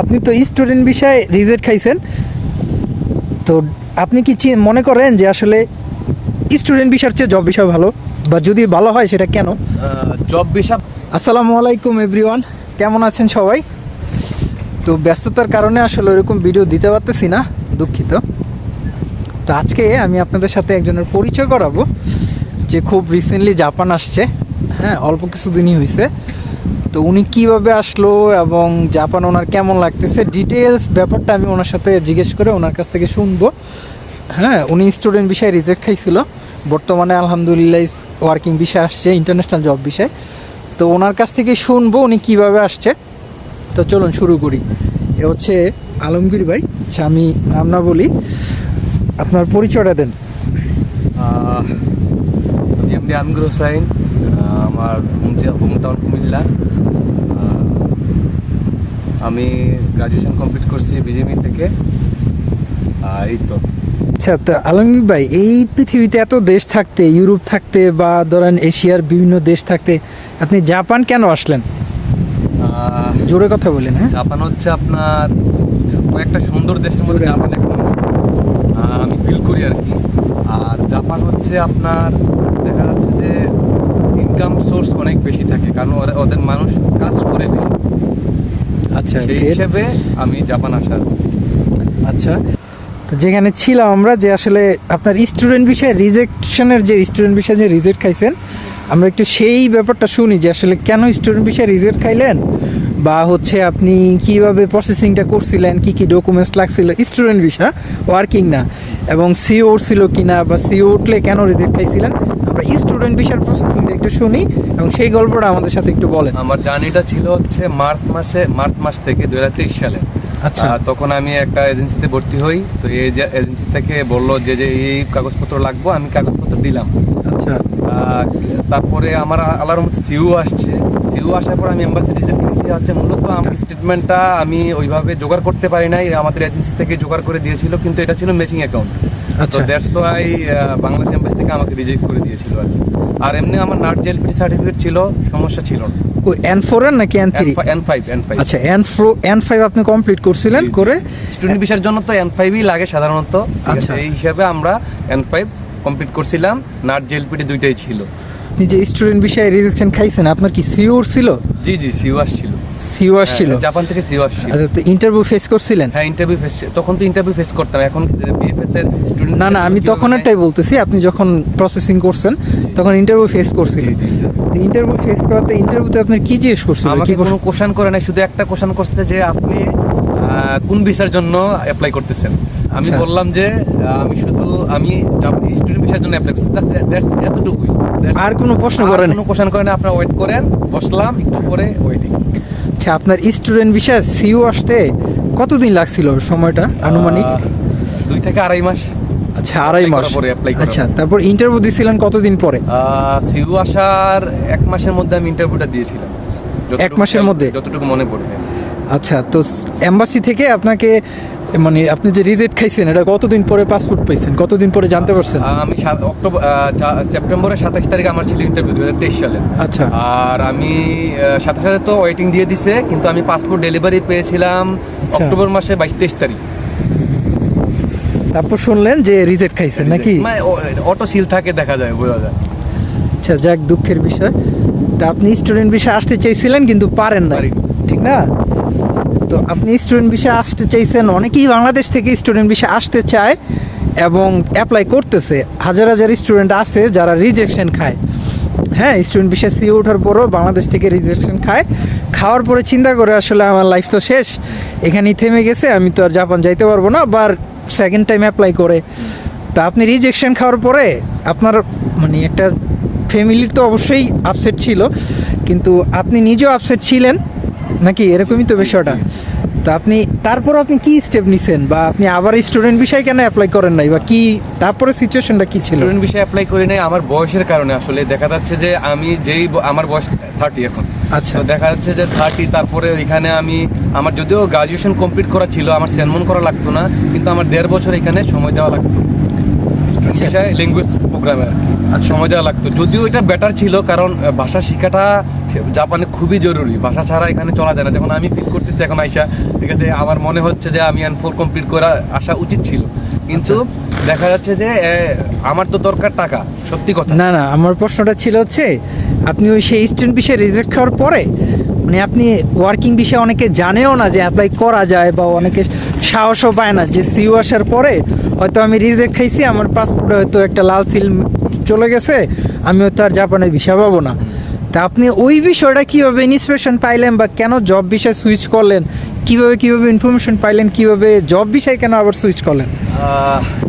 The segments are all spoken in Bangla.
আপনি তো স্টুডেন্ট বিষয়ে রিজেক্ট খাইছেন। তো আপনি কি মনে করেন যে আসলে স্টুডেন্ট বিষয়ের চেয়ে জব বিষয় ভালো? বা যদি ভালো হয় সেটা কেন? জব বিষয় আসসালামু আলাইকুম এভরিওয়ান কেমন আছেন সবাই? তো ব্যস্ততার কারণে আসলে ওরকম ভিডিও দিতে পারতেছি না দুঃখিত। তো আজকে আমি আপনাদের সাথে একজনের পরিচয় করাবো যে খুব রিসেন্টলি জাপান আসছে। হ্যাঁ অল্প কিছুদিনই হয়েছে তো উনি কীভাবে আসলো এবং জাপান ওনার কেমন লাগতেছে? ডিটেলস ব্যাপারটা আমি ওনার সাথে জিজ্ঞেস করে ওনার কাছ থেকে শুনব। হ্যাঁ উনি স্টুডেন্ট বিষয়ে রিজেক্ট খাইছিল। বর্তমানে আলহামদুলিল্লাহ ওয়ার্কিং বিষয় আসছে ইন্টারন্যাশনাল জব বিষয় তো ওনার কাছ থেকে শুনব উনি কীভাবে আসছে। তো চলুন শুরু করি। এ হচ্ছে আলমগীর ভাই আচ্ছা আমি নাম না বলি। আপনার পরিচয়টা দেন। আমি আনগুর হোসাইন আমার হোম টাউন কুমিল্লা। আমি গ্রাজুয়েশন কমপ্লিট করছি বিজেপি থেকে। এই তো। আচ্ছা তো আলমগীর ভাই এই পৃথিবীতে এত দেশ থাকতে ইউরোপ থাকতে বা ধরেন এশিয়ার বিভিন্ন দেশ থাকতে আপনি জাপান কেন আসলেন? জোরে কথা বলেন হ্যাঁ। জাপান হচ্ছে আপনার একটা সুন্দর দেশের মধ্যে। জাপান এক আমি ফিল করি আর কি। আর জাপান হচ্ছে আপনার দেখা ইনকাম সোর্স অনেক বেশি থাকে কারণ ওরা- ওদের মানুষ কাজ করে বেশি। আচ্ছা সেই। হিসেবে আমি জাপান আসার। আচ্ছা তো যেখানে ছিলাম আমরা যে আসলে আপনার স্টুডেন্ট বিষয়ে রিজেকশনের যে স্টুডেন্ট বিষয়ে যে রিজেক্ট খাইছেন আমরা একটু সেই ব্যাপারটা শুনি যে আসলে কেন স্টুডেন্ট বিষয়ে রিজেক্ট খাইলেন? বা হচ্ছে আপনি কীভাবে প্রসেসিংটা করছিলেন? কি কি ডকুমেন্টস লাগছিল? স্টুডেন্ট বিষয় ওয়ার্কিং না। এবং সি উঠছিল কিনা বা সি উঠলে কেন রিজেক্ট খাইছিলেন? আমরা স্টুডেন্ট বিষয়ের প্রসেসিংটা একটু শুনি এবং সেই গল্পটা আমাদের সাথে একটু বলেন। আমার জার্নিটা ছিল হচ্ছে মার্চ মাসে মার্চ মাস থেকে দু হাজার তেইশ সালে। আচ্ছা। তখন আমি একটা এজেন্সিতে ভর্তি হই। তো এই যে এজেন্সি থেকে বলল যে যে এই কাগজপত্র লাগবো আমি কাগজপত্র দিলাম। আচ্ছা। তারপরে আমার আল্লাহর মতো সিউ আসছে। সিউ আসার পর আমি এম্বাসি রিজেক্ট হচ্ছে মূলত আমার স্টেটমেন্টটা আমি ওইভাবে জোগাড় করতে পারি নাই। আমাদের এজেন্সি থেকে জোগাড় করে দিয়েছিল কিন্তু এটা ছিল ম্যাচিং অ্যাকাউন্ট তো আচ্ছা। দ্যাটস ওয়াই বাংলাদেশ এম্বাসি থেকে আমাকে রিজেক্ট করে দিয়েছিল আর কি। আর এমনি আমার নাট সার্টিফিকেট ছিল সমস্যা ছিল না। এন ফোর নাকি N three N five N five আচ্ছা এন ফ্রো এন ফাইভ আপনি কমপ্লিট করছিলেন। করে স্টুডেন্ট ভিসার জন্য তো এন ফাইভই লাগে সাধারণত। আচ্ছা। এই হিসাবে আমরা এন ফাইভ কমপ্লিট করছিলাম। নাট দুইটাই ছিল। আপনি যে স্টুডেন্ট বিষয়ে রিজেকশন খাইছেন আপনার কি সিওর ছিল? জি জি সিউ আসছিল সিও আসছিল হ্যাঁ, জাপান থেকে সিউ আসছিল। আচ্ছা তো ইন্টারভিউ ফেস করছিলেন? হ্যাঁ ইন্টারভিউ ফেস তখন তো ইন্টারভিউ ফেস করতাম। এখন বিএফএস এর স্টুডেন্ট না না আমি তখন একটাই বলতেছি আপনি যখন প্রসেসিং করছেন তখন ইন্টারভিউ ফেস করছিলেন। ইন্টারভিউ ফেস করাতে ইন্টারভিউতে আপনি কি জিজ্ঞেস করছিলেন আমাকে কোনো কোশ্চেন করে নাই শুধু একটা কোশ্চেন করতে যে আপনি কোন ভিসার জন্য অ্যাপ্লাই করতেছেন? আমি আচ্ছা। বললাম যে আমি শুধু আমি স্টুডেন্ট ভিসার জন্য অ্যাপ্লাই করতেছি এতটুকুই। আর কোনো প্রশ্ন করেন? কোনো কোশ্চেন করেন আপনারা ওয়েট করেন বসলাম একটু পরে ওয়েটিং আচ্ছা আপনার স্টুডেন্ট ভিসা সিও আসতে কতদিন লাগছিল সময়টা আনুমানিক? দুই থেকে আড়াই মাস। আচ্ছা আড়াই মাস। পরে, অ্যাপ্লাই আচ্ছা তারপর ইন্টারভিউ দিয়েছিলেন কতদিন পরে? সিউ আসার এক মাসের মধ্যে আমি ইন্টারভিউটা দিয়েছিলাম। এক মাসের মধ্যে? যতটুকু মনে পড়বে আচ্ছা তো এম্বাসি থেকে আপনাকে মানে আপনি যে রিজেক্ট খাইছেন এটা কতদিন পরে পাসপোর্ট পাইছেন? কতদিন পরে জানতে পারছেন? আমি অক্টোবর সেপ্টেম্বরের সাতাশ তারিখ আমার ছিল ইন্টারভিউ দু হাজার তেইশ সালে। আচ্ছা। আর আমি সাথে সাথে তো ওয়েটিং দিয়ে দিছে কিন্তু আমি পাসপোর্ট ডেলিভারি পেয়েছিলাম আচ্ছা। অক্টোবর মাসে বাইশ তেইশ তারিখ। তারপর শুনলেন যে রিজেক্ট খাইছেন নাকি? মানে অটো সিল থাকে দেখা যায় বোঝা যায়। আচ্ছা যাক দুঃখের বিষয়। তা আপনি স্টুডেন্ট বিষয়ে আসতে চাইছিলেন কিন্তু পারেন না। ঠিক না? তো আপনি স্টুডেন্ট বিষয়ে আসতে চাইছেন, অনেকেই বাংলাদেশ থেকে স্টুডেন্ট বিষয়ে আসতে চায় এবং অ্যাপ্লাই করতেছে। হাজার হাজার স্টুডেন্ট আছে যারা রিজেকশন খায়। হ্যাঁ স্টুডেন্ট বিষয়ে সি ওঠার পরও বাংলাদেশ থেকে রিজেকশন খায়। খাওয়ার পরে চিন্তা করে আসলে আমার লাইফ তো শেষ। এখানেই থেমে গেছে, আমি তো আর জাপান যাইতে পারব না বা সেকেন্ড টাইম অ্যাপ্লাই করে। তা আপনি রিজেকশন খাওয়ার পরে আপনার মানে একটা ফ্যামিলির তো অবশ্যই আপসেট ছিল, কিন্তু আপনি নিজেও আপসেট ছিলেন। নাকি এরকমই তো বিষয়টা? তো আপনি তারপর আপনি কি স্টেপ নিছেন? বা আপনি আবার স্টুডেন্ট বিষয় কেন অ্যাপ্লাই করেন নাই? বা কি তারপরে সিচুয়েশনটা কি ছিল? স্টুডেন্ট বিষয়ে অ্যাপ্লাই করি নাই আমার বয়সের কারণে আসলে। দেখা যাচ্ছে যে আমি যেই আমার বয়স থার্টি এখন। আচ্ছা। তো দেখা যাচ্ছে যে থার্টি তারপরে এখানে আমি আমার যদিও গ্রাজুয়েশন কমপ্লিট করা ছিল আমার সেনমন করা লাগতো না কিন্তু আমার দেড় বছর এখানে সময় দেওয়া লাগতো। বিষয়ে ল্যাঙ্গুয়েজ প্রোগ্রামে আচ্ছা। সময় দেওয়া লাগতো। যদিও এটা বেটার ছিল কারণ ভাষা শেখাটা জাপানে খুবই জরুরি। ভাষা ছাড়া এখানে চলা যায় না। যখন আমি ফিল করতেছি এখন আইসা ঠিক আছে আমার মনে হচ্ছে যে আমি ফোর কমপ্লিট করা আসা উচিত ছিল। কিন্তু দেখা যাচ্ছে যে আমার তো দরকার টাকা সত্যি কথা। না না আমার প্রশ্নটা ছিল হচ্ছে আপনি ওই সেই স্টুডেন্ট বিষয়ে রিজেক্ট খাওয়ার পরে মানে আপনি ওয়ার্কিং বিষয়ে অনেকে জানেও না যে অ্যাপ্লাই করা যায় বা অনেকে সাহসও পায় না যে সিউ আসার পরে হয়তো আমি রিজেক্ট খাইছি আমার পাসপোর্টে হয়তো একটা লাল সিল চলে গেছে আমি হয়তো আর জাপানের ভিসা পাবো না। তা আপনি ওই বিষয়টা কীভাবে ইন্সপিরেশন পাইলেন বা কেন জব বিষয়ে সুইচ করলেন? কীভাবে কীভাবে ইনফরমেশন পাইলেন? কীভাবে জব বিষয়ে কেন আবার সুইচ করলেন?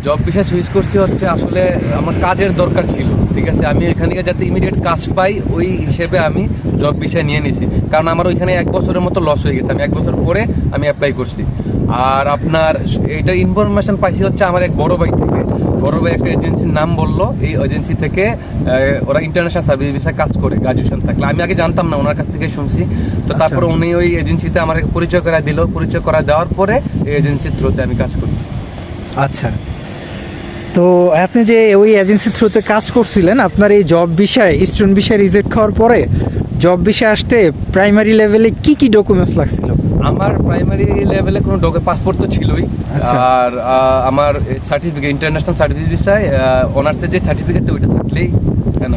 জব বিষয়ে সুইচ করছি হচ্ছে আসলে আমার কাজের দরকার ছিল, ঠিক আছে? আমি গিয়ে যাতে ইমিডিয়েট কাজ পাই, ওই হিসেবে আমি জব বিষয় নিয়ে নিছি। কারণ আমার ওইখানে এক বছরের মতো লস হয়ে গেছে। আমি এক বছর পরে আমি অ্যাপ্লাই করছি। আর আপনার এটা ইনফরমেশন পাইছি হচ্ছে আমার এক বড় ভাই থেকে। বড় ভাই একটা এজেন্সির নাম বলল এই এজেন্সি থেকে ওরা ইন্টারন্যাশনাল সার্ভিস বিষয়ে কাজ করে গ্রাজুয়েশন থাকলে। আমি আগে জানতাম না ওনার কাছ থেকে শুনছি। তো আচ্ছা। তারপর উনি ওই এজেন্সিতে আমার পরিচয় করা দিল। পরিচয় করা দেওয়ার পরে এই এজেন্সির থ্রুতে আমি কাজ করছি। আচ্ছা। তো আপনি যে ওই এজেন্সির থ্রুতে কাজ করছিলেন আপনার এই জব বিষয়ে স্টুডেন্ট বিষয়ে রিজেক্ট খাওয়ার পরে জব বিষয়ে আসতে প্রাইমারি লেভেলে কি কি ডকুমেন্টস লাগছিল? আমার প্রাইমারি লেভেলে কোনো ডকে পাসপোর্ট তো ছিলই। আচ্ছা। আর আমার সার্টিফিকেট ইন্টারন্যাশনাল সার্টিফিকেট বিষয় অনার্সের যে সার্টিফিকেটটা ওইটা থাকলেই কেন?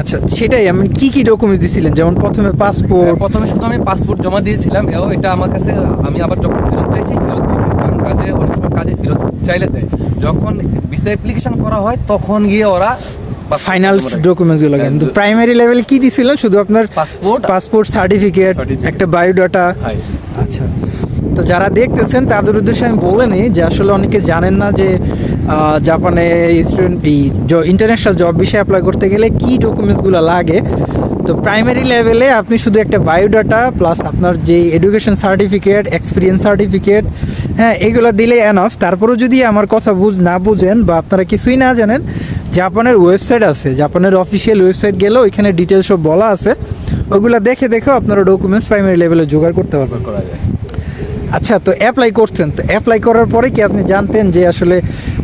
আচ্ছা সেটাই আমি কি কি ডকুমেন্টস দিছিলেন? যেমন প্রথমে পাসপোর্ট প্রথমে শুধু আমি পাসপোর্ট জমা দিয়েছিলাম এবং এটা আমার কাছে আমি আবার যখন ফেরত চাইছি ফেরত দিয়েছি। কারণ কাজে অনেক সময় কাজে ফেরত চাইলে দেয়। যখন ভিসা অ্যাপ্লিকেশন করা হয় তখন গিয়ে ওরা passport ফাইনাল ডকুমেন্টসগুলো কিন্তু প্রাইমারি লেভেলে কি দিছিলেন শুধু আপনার Passport। পাসপোর্ট সার্টিফিকেট একটা বায়োডাটা। আচ্ছা। তো যারা দেখতেছেন তাদের উদ্দেশ্যে আমি বলে নিই যে আসলে অনেকে জানেন না যে জাপানে স্টুডেন্ট এই ইন্টারন্যাশনাল জব বিষয়ে অ্যাপ্লাই করতে গেলে কি ডকুমেন্টসগুলো লাগে। তো প্রাইমারি লেভেলে আপনি শুধু একটা বায়োডাটা প্লাস আপনার যে এডুকেশন সার্টিফিকেট এক্সপিরিয়েন্স সার্টিফিকেট হ্যাঁ এগুলো দিলে এনাফ তারপরেও যদি আমার কথা বুঝ না বুঝেন বা আপনারা কিছুই না জানেন জাপানের ওয়েবসাইট আছে জাপানের অফিসিয়াল ওয়েবসাইট গেলে ওইখানে ডিটেলস সব বলা আছে। ওগুলো দেখে দেখেও আপনারা ডকুমেন্টস প্রাইমারি লেভেলে জোগাড় করতে পারবেন। করা যায়। আচ্ছা তো অ্যাপ্লাই করছেন তো অ্যাপ্লাই করার পরে কি আপনি জানতেন যে আসলে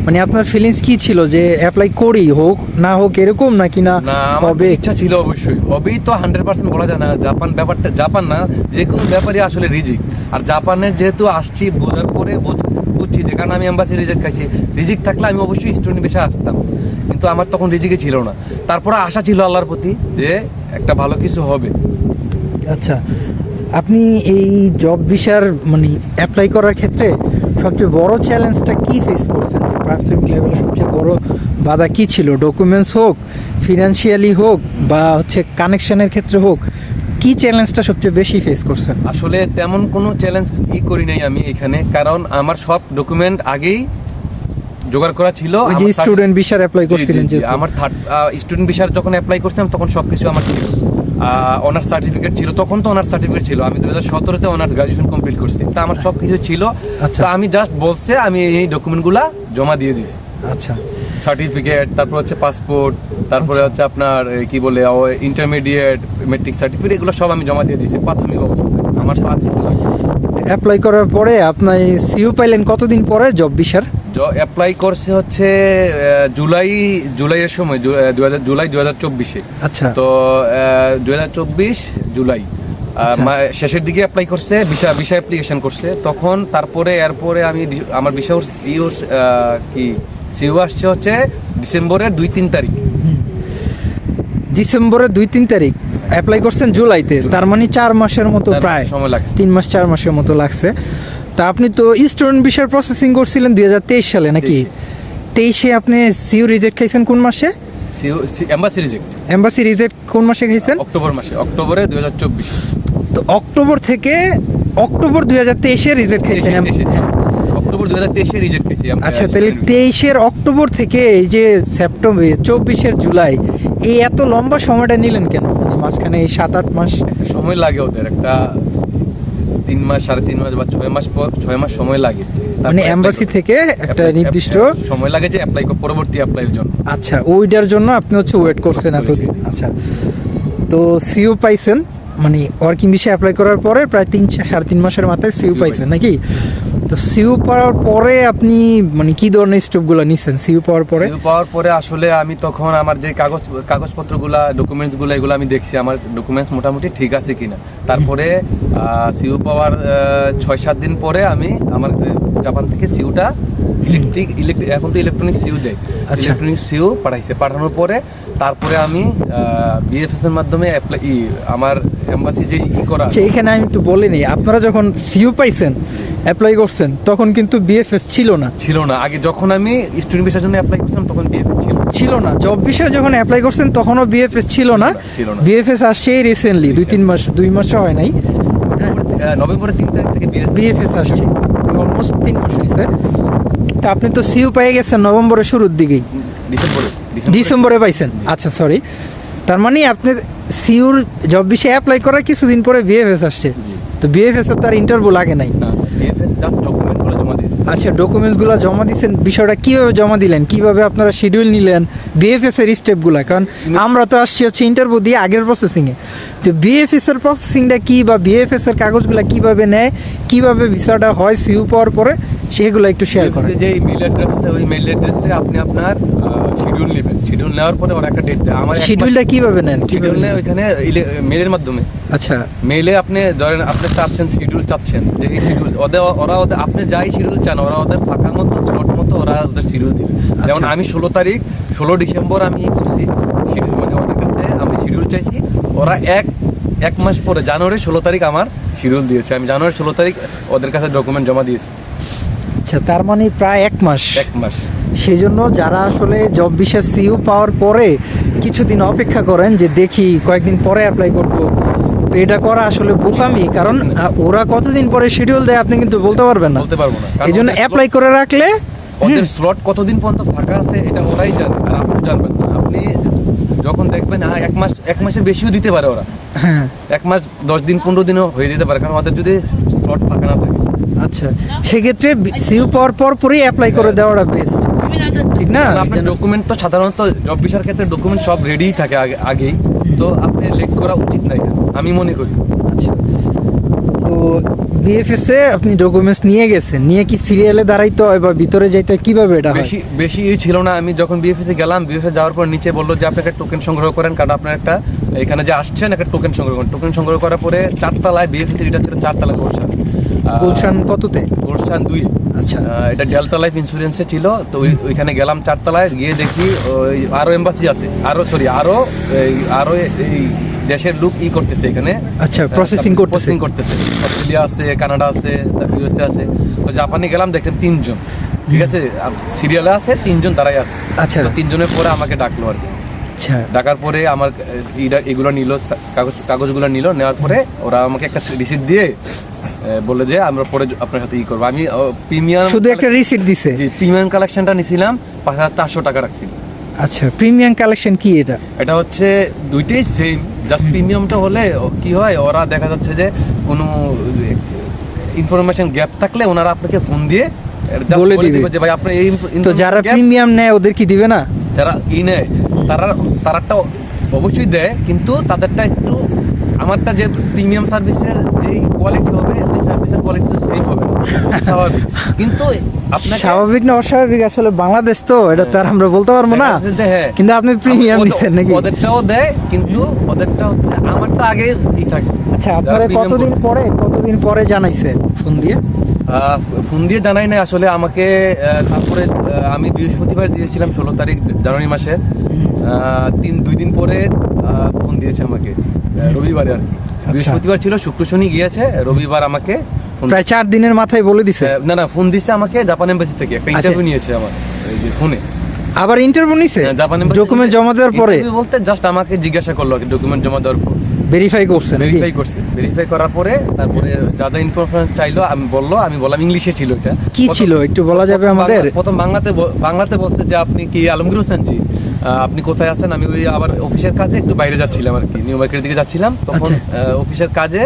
মানে আপনার ফিলিংস কি ছিল যে অ্যাপ্লাই করি হোক না হোক এরকম নাকি না হবে? ইচ্ছা ছিল অবশ্যই। হবেই তো হান্ড্রেড পার্সেন্ট বলা যায় না। জাপান ব্যাপারটা জাপান না যে কোনো ব্যাপারই আসলে রিজিক। আর জাপানে যেহেতু আসছি বোঝার পরে বুঝ- বুঝছি যে কারণ আমি এম্বাসি রিজিক খাইছি। রিজিক থাকলে আমি অবশ্যই স্টুডেন্ট বেশি আসতাম। কিন্তু আমার তখন রিজিকে ছিল না। তারপরে আশা ছিল আল্লাহর প্রতি যে একটা ভালো কিছু হবে। আচ্ছা আপনি এই জব ভিসার মানে অ্যাপ্লাই করার ক্ষেত্রে সবচেয়ে বড় চ্যালেঞ্জটা কি ফেস করছেন? প্রাথমিক লেভেলে সবচেয়ে বড় বাধা কি ছিল? ডকুমেন্টস হোক ফিনান্সিয়ালি হোক বা হচ্ছে কানেকশনের ক্ষেত্রে হোক কি চ্যালেঞ্জটা সবচেয়ে বেশি ফেস করছেন আসলে তেমন কোনো চ্যালেঞ্জ ই করি নাই আমি এখানে কারণ আমার সব ডকুমেন্ট আগেই জোগাড় করা ছিল। যে স্টুডেন্ট ভিসার অ্যাপ্লাই করছিলেন যে আমার থার্ড স্টুডেন্ট ভিসার যখন অ্যাপ্লাই করছিলাম তখন সবকিছু আমার ছিল। অনার্স সার্টিফিকেট ছিল তখন তো অনার্স সার্টিফিকেট ছিল। আমি দু হাজার সতেরোতে অনার্স গ্রাজুয়েশন কমপ্লিট করছি। তা আমার সব কিছু ছিল। আচ্ছা। আমি জাস্ট বলছে আমি এই ডকুমেন্টগুলা জমা দিয়ে দিছি। আচ্ছা। সার্টিফিকেট তারপর হচ্ছে পাসপোর্ট তারপরে আচ্ছা। হচ্ছে আপনার কি বলে ইন্টারমিডিয়েট মেট্রিক সার্টিফিকেট এগুলো সব আমি জমা দিয়ে দিয়েছি প্রাথমিক অবস্থায় আমার আচ্ছা। অ্যাপ্লাই করার পরে আপনার সিইউ পাইলেন কতদিন পরে জব ভিসার অ্যাপ্লাই করছে হচ্ছে জুলাই জুলাইয়ের সময় জুলাই দু হাজার চব্বিশে। আচ্ছা। তো দু হাজার চব্বিশ জুলাই। আচ্ছা। শেষের দিকে অ্যাপ্লাই করছে ভিসা ভিসা অ্যাপ্লিকেশন করছে। তখন তারপরে এরপরে আমি আমার ভিসা ইউ কি সিউ আসছে হচ্ছে ডিসেম্বরের দুই তিন তারিখ। ডিসেম্বরের দুই তিন তারিখ। অ্যাপ্লাই করছেন জুলাইতে তার মানে চার মাসের মতো প্রায়। সময় লাগছে। তিন মাস চার মাসের মতো লাগছে। তা আপনি তো স্টুডেন্ট ভিসার প্রসেসিং করছিলেন দুই হাজার তেইশ সালে নাকি? তেইশে আপনি সিউ রিজেক্ট খাইছেন কোন মাসে? এম্বাসি রিজেক্ট এম্বাসি রিজেক্ট কোন মাসে খাইছেন? অক্টোবর মাসে অক্টোবরে দুই হাজার চব্বিশ। তো অক্টোবর থেকে অক্টোবর দুই হাজার তেইশে রিজেক্ট খাইছেন অক্টোবর দুই হাজার তেইশে রিজেক্ট পেয়েছি আচ্ছা তাহলে তেইশের অক্টোবর থেকে এই যে সেপ্টেম্বর চব্বিশের জুলাই এই এত লম্বা সময়টা নিলেন কেন? মানে মাঝখানে এই সাত আট মাস সময় লাগে ওদের একটা তিন মাস সাড়ে তিন মাস বা ছয় মাস পর ছয় মাস সময় লাগে। মানে এম্বাসি থেকে একটা নির্দিষ্ট সময় লাগে যে অ্যাপ্লাই পরবর্তী অ্যাপ্লাইয়ের জন্য। আচ্ছা ওইটার জন্য আপনি হচ্ছে ওয়েট করছেন এতদিন। আচ্ছা তো সিইউ পাইছেন। মানে ওয়ার্কিং বিষয়ে অ্যাপ্লাই করার পরে প্রায় তিন সাড়ে তিন মাসের মাথায় সিউ পাইছেন নাকি? তো সিউ পাওয়ার পরে আপনি মানে কি ধরনের স্টেপগুলো নিছেন? সিউ পাওয়ার পরে? সিউ পাওয়ার পরে আসলে আমি তখন আমার যে কাগজ কাগজপত্রগুলা ডকুমেন্টসগুলো এগুলো আমি দেখছি। আমার ডকুমেন্টস মোটামুটি ঠিক আছে কিনা। তারপরে সিউ পাওয়ার ছয় সাত দিন পরে আমি আমার জাপান থেকে সিউটা ইলেকট্রিক ইলেকট্রিক এখন তো ইলেকট্রনিক সিউ দেয়। আচ্ছা। ইলেকট্রনিক সিউ পাঠাইছে। পাঠানোর পরে তারপরে আমি বিএফএস এর মাধ্যমে apply- ই, আমার এম্বাসি যে ই করা আচ্ছা এইখানে আমি একটু বলে নিই। আপনারা যখন সিউ পাইছেন অ্যাপ্লাই করছেন তখন কিন্তু বিএফএস ছিল না। ছিল না। আগে যখন আমি স্টুডেন্ট ভিসার জন্য অ্যাপ্লাই করছিলাম তখন বিএফএস ছিল। ছিল না। জব বিষয়ে যখন অ্যাপ্লাই করছেন তখনও বিএফএস ছিল না। বিএফএস আসছে রিসেন্টলি দুই তিন মাস দুই মাসও হয় নাই। নভেম্বরের তিন তারিখ থেকে বিএফএস আসছে। অলমোস্ট তিন মাস হয়েছে তা আপনি তো সিউ পেয়ে গেছেন নভেম্বরের শুরুর দিকেই। ডিসেম্বরে। ডিসেম্বরে পাইছেন। আচ্ছা সরি তার মানে আপনি সিউর জব বিষয়ে অ্যাপ্লাই করার কিছুদিন পরে বিএফএস আসছে। তো বিএফএস এর তার ইন্টারভিউ লাগে নাই। না বিএফএস জাস্ট ডকুমেন্টগুলো জমা দিয়েছে। আচ্ছা ডকুমেন্টসগুলো জমা দিচ্ছেন বিষয়টা কীভাবে জমা দিলেন কীভাবে আপনারা শিডিউল নিলেন বিএফএস এর স্টেপগুলো কারণ আমরা তো আসছি হচ্ছে ইন্টারভিউ দিয়ে আগের প্রসেসিং এ। তো বিএফএস এর প্রসেসিংটা কি বা বিএফএস এর কাগজগুলো কীভাবে নেয় কীভাবে ভিসাটা হয় সিউ পাওয়ার পরে সেগুলো একটু শেয়ার করেন। যে মেইল অ্যাড্রেস ওই মেইল অ্যাড্রেসে আপনি আপনার শিডিউল নেবেন। শিডিউল নেওয়ার পরে ওরা একটা ডেট দেয়। আমার শিডিউলটা কীভাবে নেন? শিডিউল নেয় ওইখানে মেইলের মাধ্যমে। আচ্ছা। মেইলে আপনি ধরেন আপনি চাচ্ছেন শিডিউল চাচ্ছেন যে এই শিডিউল ওদের ওরা ওদের আপনি যাই শিডিউল চান ওরা ওদের ফাঁকা মতো স্লট মতো ওরা ওদের শিডিউল দিবে। যেমন আচ্ছা। আমি ষোলো তারিখ ষোলো ডিসেম্বর আমি করছি। মানে ওদের কাছে আমি শিডিউল চাইছি। ওরা এক এক মাস পরে জানুয়ারি ষোলো তারিখ আমার শিডিউল দিয়েছে। আমি জানুয়ারি ষোলো তারিখ ওদের কাছে ডকুমেন্ট জমা দিয়েছি। আচ্ছা তার মানে প্রায় এক মাস। এক মাস। সেই জন্য যারা আসলে জব বিশেষ সিইউ পাওয়ার পরে কিছুদিন অপেক্ষা করেন যে দেখি কয়েকদিন পরে অ্যাপ্লাই করব তো এটা করা আসলে বোকামি কারণ ওরা কতদিন পরে শিডিউল দেয় আপনি কিন্তু বলতে পারবেন না। বলতে পারব না এই জন্য অ্যাপ্লাই করে রাখলে ওদের স্লট কতদিন পর্যন্ত ফাঁকা আছে এটা ওরাই জানে আর আপনি জানবেন না। আপনি যখন দেখবেন হ্যাঁ এক মাস এক মাসের বেশিও দিতে পারে ওরা। হ্যাঁ। এক মাস দশ দিন পনেরো দিনও হয়ে যেতে পারে কারণ ওদের যদি স্লট ফাঁকা না থাকে। আচ্ছা সেক্ষেত্রে সিইউ পাওয়ার পর পরই অ্যাপ্লাই করে দেওয়াটা বেস্ট ঠিক না? আপনার ডকুমেন্ট তো সাধারণত জব ভিসার ক্ষেত্রে ডকুমেন্ট সব রেডিই থাকে আগে আগেই। তো আপনি লেট করা উচিত নাই আমি মনে করি। আচ্ছা। তো বিএফএস এ আপনি ডকুমেন্টস নিয়ে গেছেন নিয়ে কি সিরিয়ালে দাঁড়াইতে হয় বা ভিতরে যাইতে হয়? কীভাবে এটা বেশি বেশি ই ছিল না আমি যখন বিএফএস এ গেলাম বিএফএস যাওয়ার পর নিচে বলল যে আপনি একটা টোকেন সংগ্রহ করেন কারণ আপনার একটা এখানে যে আসছেন একটা টোকেন সংগ্রহ করেন। টোকেন সংগ্রহ করার পরে চারতলায় বিএফএস এটা ছিল চারতলা গোলশান। গুলশান কততে? গোলশান দুই। আচ্ছা। এটা ডেল্টা লাইফ ইন্স্যুরেন্সে ছিল তো ওই- ওইখানে গেলাম চারতলায় গিয়ে দেখি ওই আরও এম্বাসি আছে আরও সরি আরও এই আরও এই দেশের লোক ই করতেছে এখানে। আচ্ছা, প্রসেসিং। প্রসেসিং করতেছে। অস্ট্রেলিয়া আছে কানাডা আছে ইউএসএ আছে। তো জাপানে গেলাম দেখলাম তিনজন ঠিক আছে? সিরিয়ালে আছে তিনজন তারাই আছে। আচ্ছা। তিনজনের পরে আমাকে ডাকলো আর কি। আচ্ছা। ডাকার পরে আমার এগুলো নিল কাগজ কাগজগুলো নিল নেওয়ার পরে ওরা আমাকে একটা রিসিট দিয়ে বলে যে আমরা পরে আপনার সাথে ই করব। আমি প্রিমিয়াম শুধু একটা রিসিট দিছে? জি প্রিমিয়াম কালেকশনটা নিছিলাম পাঁচ হাজার চারশো টাকা রাখছিল। আচ্ছা প্রিমিয়াম কালেকশন কি এটা? এটা হচ্ছে দুইটাই সেম জাস্ট প্রিমিয়ামটা হলে কি হয় ওরা দেখা যাচ্ছে যে কোনো ইনফরমেশন গ্যাপ থাকলে ওনারা আপনাকে ফোন দিয়ে বলে দিবে। যে ভাই আপনার এই তো যারা প্রিমিয়াম নেয় ওদের কি দিবে না? যারা ই নেয় তারা তারাটা অবশ্যই দেয় কিন্তু তাদেরটা একটু আমারটা যে প্রিমিয়াম সার্ভিসের যে কোয়ালিটি হবে ওই সার্ভিসের কোয়ালিটি তো সেম হবে স্বাভাবিক। কিন্তু আপনাকে স্বাভাবিক না অস্বাভাবিক? আসলে বাংলাদেশ তো এটা তো আর আমরা বলতে পারব না। দেখা যাচ্ছে যে হ্যাঁ। কিন্তু আপনি প্রিমিয়াম নিচ্ছেন নাকি? ওদেরটাও দেয় কিন্তু ওদেরটা হচ্ছে আমারটা আগে ই থাকে। আচ্ছা আপনারা কতদিন পরে কতদিন পরে জানাইছে ফোন দিয়ে? ফোন দিয়ে জানাই নাই আসলে আমাকে তারপরে আমি বৃহস্পতিবার দিয়েছিলাম ষোলো তারিখ জানুয়ারি মাসে। তিন দুই দিন পরে ফোন দিয়েছে আমাকে। রবিবারে আর কি। বৃহস্পতিবার ছিল শুক্র শনি গিয়েছে রবিবার আমাকে প্রায় চার দিনের মাথায় বলে দিছে? না না ফোন দিচ্ছে আমাকে জাপান এম্বাসি থেকে। একটা আচ্ছা। ইন্টারভিউ নিয়েছে আমার এই যে ফোনে আবার ইন্টারভিউ নিছে? জাপান embassy ডকুমেন্ট জমা দেওয়ার পরে? বলতে জাস্ট আমাকে জিজ্ঞাসা করল ডকুমেন্ট জমা দেওয়ার পর। ভেরিফাই করছে ভেরিফাই করছে। ভেরিফাই করার পরে তারপরে যা যা ইনফরমেশন চাইলো আমি বলল আমি বললাম ইংলিশে ছিল এটা। কি ছিল? একটু বলা যাবে আমাদের? প্রথম বাংলাতে বাংলাতে বলছে যে আপনি কি আলমগীর হোসেন জি আপনি কোথায় আছেন? আমি ওই আবার অফিসের কাজে একটু বাইরে যাচ্ছিলাম আর কি নিউ মার্কেটের দিকে যাচ্ছিলাম। তখন আচ্ছা। অফিসের কাজে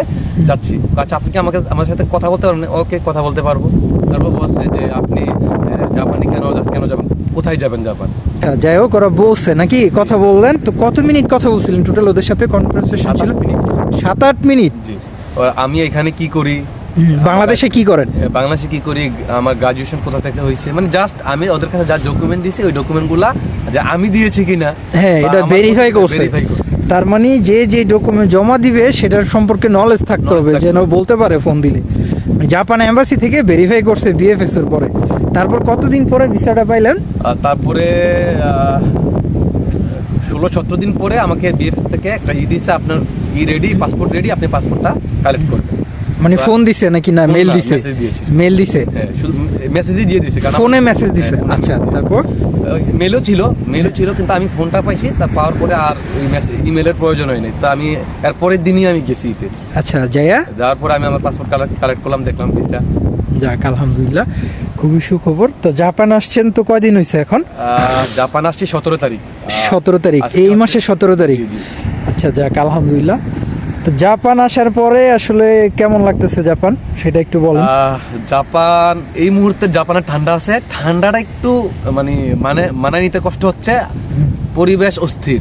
যাচ্ছি। আচ্ছা আপনি কি আমাকে আমার সাথে কথা বলতে পারবেন? ওকে কথা বলতে পারব। তারপর বলছে যে আপনি জাপানে কেন কেন যাবেন? কোথায় যাবেন জাপান? আচ্ছা, যাই হোক ওরা বলছে নাকি? কথা বললেন। তো কত মিনিট কথা বলছিলেন? টোটাল ওদের সাথে কনভারসেশন সাত ছিল। সাত আট মিনিট? জি। আমি এখানে কি করি? বাংলাদেশে কি করেন? বাংলাদেশে কি করি? আমার গ্রাজুয়েশন কোথা থেকে হয়েছে? মানে জাস্ট আমি ওদের কাছে যা ডকুমেন্ট দিয়েছি ওই ডকুমেন্টগুলা যে আমি দিয়েছি কিনা হ্যাঁ এটা ভেরিফাই করছে। তার মানে যে যে ডকুমেন্ট জমা দিবে সেটার সম্পর্কে নলেজ থাকতে হবে যেন বলতে পারে ফোন দিলে। মানে জাপান এম্বাসি থেকে ভেরিফাই করছে বিএফএস এর পরে। তারপর কতদিন পরে ভিসাটা পাইলেন? তারপরে ষোলো সতেরো দিন পরে আমাকে বিএফএস থেকে একটা ই দিয়েছে আপনার ই রেডি পাসপোর্ট রেডি আপনি পাসপোর্টটা কালেক্ট করবেন। মানে ফোন দিছে নাকি? না মেল দিছে। মেল দিছে। হ্যাঁ শুধু মেসেজই দিয়ে কারণ ফোনে মেসেজ দিছে। হ্যাঁ, আচ্ছা তারপর? মেলও ছিল মেলও ছিল কিন্তু আমি ফোনটা পাইছি তা পাওয়ার পরে আর ওই ইমেলের প্রয়োজন হয়নি তো আমি এর পরের দিনই আমি গেছি ইতে আচ্ছা জায়া যাওয়ার পরে আমি আমার পাসপোর্ট কালেক্ট করলাম দেখলাম ভিসা যাক আলহামদুলিল্লাহ। খুবই সুখবর। তো জাপান আসছেন তো কয়দিন হয়েছে এখন? জাপান আসছি সতেরো তারিখ। সতেরো তারিখ। এই মাসে সতেরো তারিখ। আচ্ছা যাক আলহামদুলিল্লাহ। তো জাপান আসার পরে আসলে কেমন লাগতেছে জাপান? সেটা একটু বলেন। জাপান এই মুহূর্তে জাপানের ঠান্ডা আছে। ঠান্ডাটা একটু মানে মানে মানায় নিতে কষ্ট হচ্ছে। পরিবেশ অস্থির।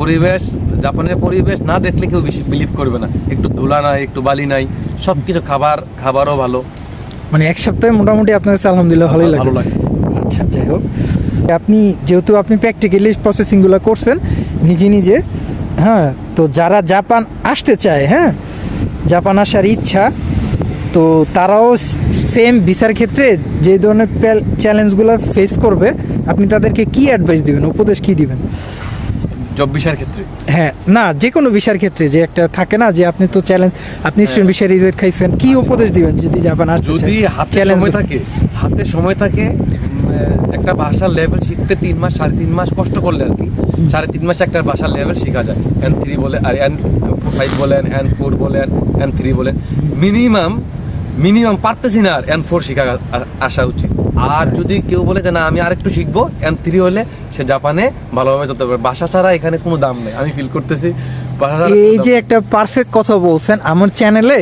পরিবেশ জাপানের পরিবেশ না দেখলে কেউ বেশি বিলিভ করবে না। একটু ধুলা নাই একটু বালি নাই। সব কিছু খাবার খাবারও ভালো। মানে এক সপ্তাহে মোটামুটি আপনার কাছে আলহামদুলিল্লাহ ভালোই লাগে। ভালো লাগে। আচ্ছা যাই হোক। আপনি যেহেতু আপনি প্র্যাকটিক্যালি প্রসেসিংগুলো করছেন নিজে নিজে হ্যাঁ তো যারা জাপান আসতে চায় হ্যাঁ জাপান আসার ইচ্ছা তো তারাও সেম ভিসার ক্ষেত্রে যে ধরনের চ্যালেঞ্জগুলো ফেস করবে আপনি তাদেরকে কি অ্যাডভাইস দিবেন উপদেশ কি দিবেন? জব বিষয়ের ক্ষেত্রে? হ্যাঁ না যে কোনো বিষয়ের ক্ষেত্রে যে একটা থাকে না যে আপনি তো চ্যালেঞ্জ আপনি স্টুডেন্ট বিষয়ে রিজেক্ট খাইছেন কি উপদেশ দিবেন যদি জাপান আসতে যদি হাতে সময় থাকে হাতে সময় থাকে একটা ভাষার লেভেল শিখতে তিন মাস সাড়ে তিন মাস কষ্ট করলে আর কি। সাড়ে তিন মাসে একটা ভাষার লেভেল শেখা যায়। এন থ্রি বলে আর এন ফাইভ বলেন এন ফোর বলেন এন থ্রি বলেন। মিনিমাম মিনিমাম পারতেছি না আর এন ফোর শেখা আসা উচিত। আর যদি কেউ বলে যে না আমি আরেকটু শিখব এন থ্রি হলে সে জাপানে ভালোভাবে যেতে পারবে। ভাষা ছাড়া এখানে কোনো দাম নেই। আমি ফিল করতেছি এই যে একটা পারফেক্ট কথা বলছেন আমার চ্যানেলে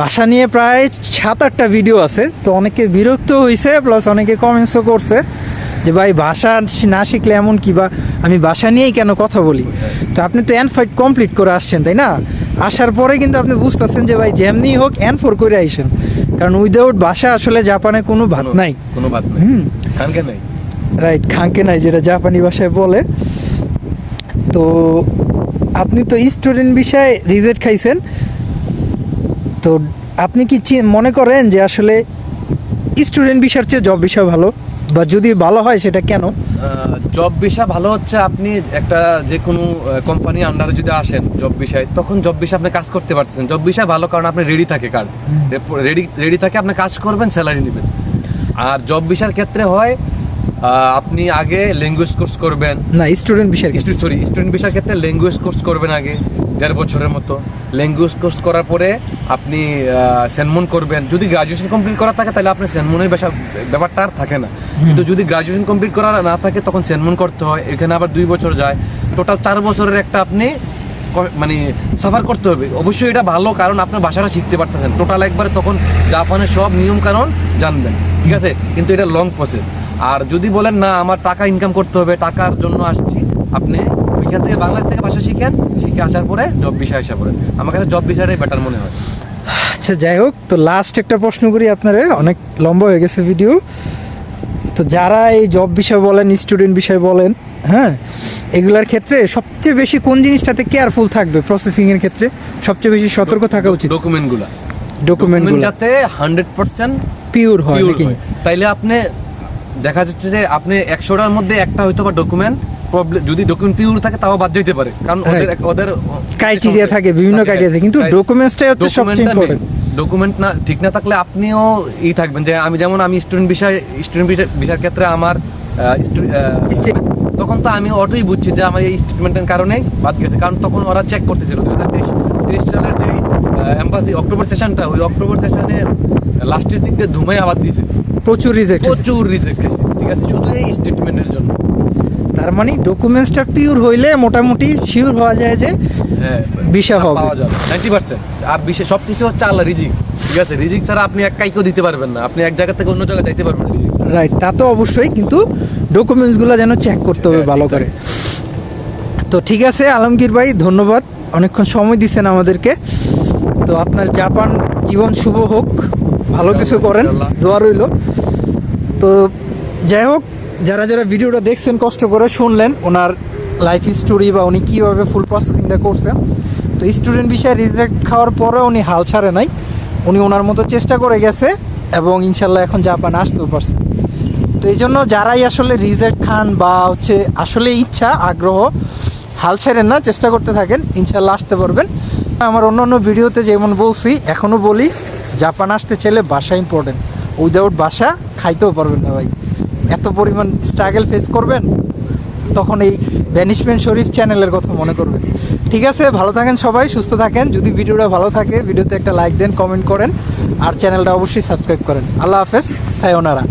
ভাষা নিয়ে প্রায় সাত আটটা ভিডিও আছে। তো অনেকে বিরক্ত হয়েছে প্লাস অনেকে কমেন্টসও করছে যে ভাই ভাষা না শিখলে এমন কি বা আমি ভাষা নিয়েই কেন কথা বলি? তো আপনি তো এন ফাইভ কমপ্লিট করে আসছেন তাই না? আসার পরে কিন্তু আপনি বুঝতেছেন যে ভাই যেমনি হোক এন ফোর করে আইসেন। কারণ উইদাউট ভাষা আসলে জাপানে কোনো ভাত নাই। কোনো ভাত হুম। নাই। রাইট খাঙ্কে নাই যেটা জাপানি ভাষায় বলে। তো আপনি তো স্টুডেন্ট বিষয়ে রিজেক্ট খাইছেন। তো আপনি কি মনে করেন যে আসলে স্টুডেন্ট বিষয়ের চেয়ে জব বিষয় ভালো? বা যদি ভালো হয় সেটা কেন? জব বিষয় ভালো হচ্ছে আপনি একটা যে কোনো কোম্পানি আন্ডারে যদি আসেন জব বিষয় তখন জব বিষয় আপনি কাজ করতে পারতেছেন। জব বিষয় ভালো কারণ আপনি রেডি থাকে কার্ড রেডি রেডি থাকে আপনি কাজ করবেন স্যালারি নেবেন। আর জব বিষয়ের ক্ষেত্রে হয় আপনি আগে ল্যাঙ্গুয়েজ কোর্স করবেন। না স্টুডেন্ট ক্ষেত্রে। সরি স্টুডেন্ট বিষয়ের ক্ষেত্রে ল্যাঙ্গুয়েজ কোর্স করবেন আগে। দেড় বছরের মতো। ল্যাঙ্গুয়েজ কোর্স করার পরে আপনি সেনমন করবেন। যদি গ্রাজুয়েশন কমপ্লিট করা থাকে তাহলে আপনার সেনমনের ব্যাপারটা আর থাকে না। কিন্তু যদি গ্রাজুয়েশন কমপ্লিট করা না থাকে তখন সেনমন করতে হয়। এখানে আবার দুই বছর যায়। টোটাল চার বছরের একটা আপনি মানে সাফার করতে হবে। অবশ্যই এটা ভালো কারণ আপনার ভাষাটা শিখতে পারতেছেন। টোটাল একবারে তখন জাপানের সব নিয়ম কারণ জানবেন। ঠিক আছে? কিন্তু এটা লং প্রসেস আর যদি বলেন না আমার টাকা ইনকাম করতে হবে টাকার জন্য আসছি আপনি ওইখান থেকে বাংলাদেশ থেকে ভাষা শিখেন শিখে আসার পরে জব বিষয় আসা পড়েন আমার কাছে জব বিষয়টাই বেটার মনে হয়। আচ্ছা যাই হোক তো লাস্ট একটা প্রশ্ন করি আপনারা অনেক লম্বা হয়ে গেছে ভিডিও তো যারা এই জব বিষয় বলেন স্টুডেন্ট বিষয় বলেন হ্যাঁ এগুলার ক্ষেত্রে সবচেয়ে বেশি কোন জিনিসটাতে কেয়ারফুল থাকবে প্রসেসিং এর ক্ষেত্রে? সবচেয়ে বেশি সতর্ক থাকা উচিত। ডকুমেন্টগুলো ডকুমেন্টগুলো যাতে হান্ড্রেড পার্সেন্ট পিওর হয় নাকি? তাইলে আপনি দেখা যাচ্ছে যে আপনি একশোটার মধ্যে একটা হয়তো বা ডকুমেন্ট প্রবলেম যদি ডকুমেন্ট পিওর থাকে তাও বাদ যেতে পারে। কারণ ওদের ওদের ক্রাইটেরিয়া থাকে বিভিন্ন ক্রাইটেরিয়া থাকে কিন্তু ডকুমেন্টসটাই হচ্ছে সবচেয়ে ইম্পর্টেন্ট ডকুমেন্ট না ঠিক না থাকলে আপনিও ই থাকবেন যে আমি যেমন আমি স্টুডেন্ট বিষয় স্টুডেন্ট বিষয়ের ক্ষেত্রে আমার তখন তো আমি অটোই বুঝছি যে আমার এই স্টেটমেন্টের কারণেই বাদ গেছে। কারণ তখন ওরা চেক করতেছিল। দুই হাজার তেইশ সালের যে এম্বাসি অক্টোবর সেশনটা ওই অক্টোবর সেশনে লাস্টের দিক দিয়ে ধুমাই আবার দিয়েছে। প্রচুর রিজেক্ট প্রচুর রিজেক্ট ঠিক আছে? শুধু এই স্টেটমেন্টের জন্য। তার মানে ডকুমেন্টসটা পিওর হইলে মোটামুটি শিওর হওয়া যায় যে হ্যাঁ ভিসা হবে। পাওয়া যাবে। নাইনটি পার্সেন্ট আর বিশেষ সব কিছু হচ্ছে আল্লাহ রিজিক। ঠিক আছে? রিজিক ছাড়া আপনি এক কাইকেও দিতে পারবেন না। আপনি এক জায়গা থেকে অন্য জায়গায় যাইতে পারবেন না রাইট তা তো অবশ্যই কিন্তু ডকুমেন্টসগুলো যেন চেক করতে হবে হ্যাঁ, ভালো করে। তো ঠিক আছে আলমগীর ভাই ধন্যবাদ। অনেকক্ষণ সময় দিচ্ছেন আমাদেরকে। তো আপনার জাপান জীবন শুভ হোক। ভালো কিছু করেন। দোয়া রইল। তো যাই হোক যারা যারা ভিডিওটা দেখছেন, কষ্ট করে শুনলেন ওনার লাইফ স্টোরি বা উনি কীভাবে ফুল প্রসেসিংটা করছেন। তো স্টুডেন্ট বিষয়ে রিজেক্ট খাওয়ার পরে উনি হাল ছাড়ে নাই। উনি ওনার মতো চেষ্টা করে গেছে এবং ইনশাল্লাহ এখন জাপান আসতেও পারছে। তো এই জন্য যারাই আসলে রিজেক্ট খান বা হচ্ছে আসলে ইচ্ছা, আগ্রহ, হাল ছেড়েন না, চেষ্টা করতে থাকেন, ইনশাল্লাহ আসতে পারবেন। আমার অন্য অন্য ভিডিওতে যেমন বলছি এখনও বলি, জাপান আসতে চাইলে বাসা ইম্পর্টেন্ট উইদাউট বাসা, খাইতেও পারবেন না ভাই। এত পরিমাণ স্ট্রাগল ফেস করবেন, তখন এই ব্যানিশমেন্ট শরীফ চ্যানেলের কথা মনে করবেন ঠিক আছে, ভালো থাকেন সবাই, সুস্থ থাকেন। যদি ভিডিওটা ভালো থাকে, ভিডিওতে একটা লাইক দেন কমেন্ট করেন, আর চ্যানেলটা অবশ্যই সাবস্ক্রাইব করেন। আল্লাহ হাফেজ সায়োনারা